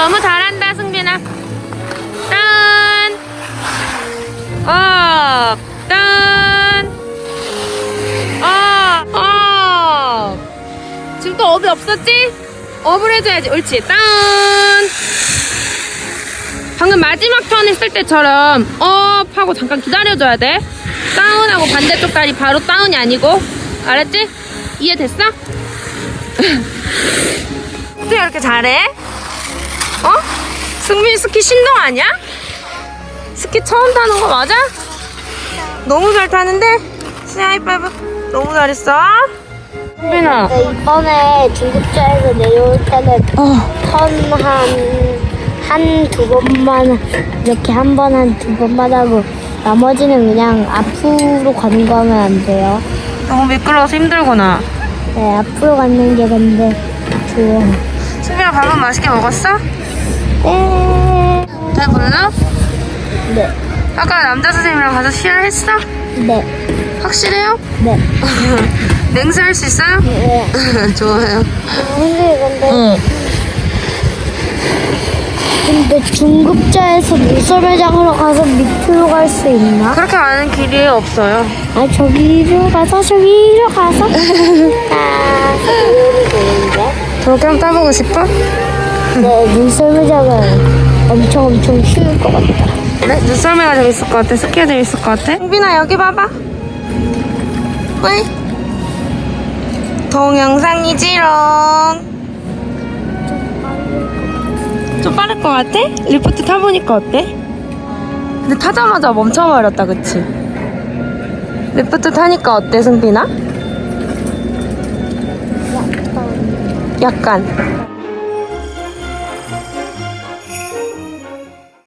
너무 잘한다, 승빈아. 딴. 업. 딴. 업. 업. 지금 또 업이 없었지? 업을 해줘야지. 옳지. 딴. 방금 마지막 턴 했을 때처럼 업 하고 잠깐 기다려줘야 돼. 다운하고 반대쪽 다리 바로 다운이 아니고. 알았지? 이해됐어? 어떻게 이렇게 잘해? 어? 승민 스키 신동 아니야? 스키 처음 타는 거 맞아? 너무 잘 타는데? 스이 하이파이브 너무 잘했어 승빈아 네, 이번에 중급자에서 내려올 때는 어. 턴 한, 한 두 번만, 이렇게 한 번, 한 두 번만 하고, 나머지는 그냥 앞으로 가는 거 하면 안 돼요. 너무 미끄러워서 힘들구나 네, 앞으로 가는 게 근데 좋아요. 승빈아 밥은 맛있게 먹었어? 네. 배불러? 네. 아까 남자 선생님이랑 가서 시연했어? 네. 확실해요? 네. 맹세할 수 있어요? 네. 좋아요 근데, 근데, 응 근데 중급자에서 물소매장으로 가서 밑으로 갈 수 있나? 그렇게 많은 길이 없어요 아, 저기로 가서, 저기로 가서. 아, 저렇게 한번 따보고 싶어? 네, 눈썰매장은 엄청 엄청 쉬울 것 같다. 그래? 눈썰매가 재밌을 것 같아? 스키가 재밌을 것 같아? 흥빈아 여기 봐봐 뿌이 동영상이지롱 좀 빠를 것 같아? 리프트 타보니까 어때? 근데 타자마자 멈춰버렸다 그치? 리프트 타니까 어때 승빈아? 약간